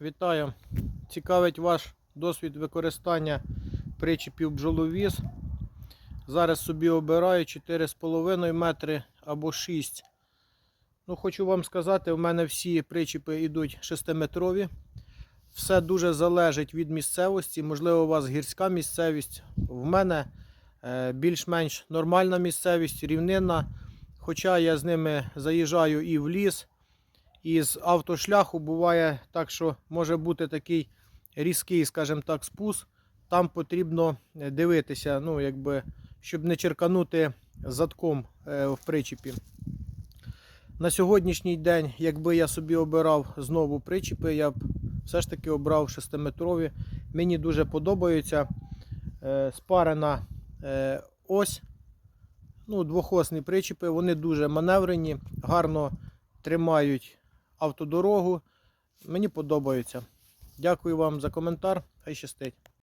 Вітаю! Цікавить ваш досвід використання причепів бджоловіз. Зараз собі обираю 4,5 метри або 6. Ну, хочу вам сказати, у мене всі причепи йдуть 6-метрові. Все дуже залежить від місцевості. Можливо, у вас гірська місцевість. В мене е, більш-менш нормальна місцевість, рівнинна. Хоча я з ними заїжджаю і в ліс, і з автошляху буває так, що може бути такий різкий, скажімо так, спуск. Там потрібно е, дивитися, ну, якби, щоб не черканути задком е, в причепі. На сьогоднішній день, якби я собі обирав знову причепи, я б все ж таки обрав 6-метрові. Мені дуже подобаються. Е, спарена ось. Ну, двохосні причепи, вони дуже маневрені, гарно тримають автодорогу. Мені подобається. Дякую вам за коментар. Хай щастить.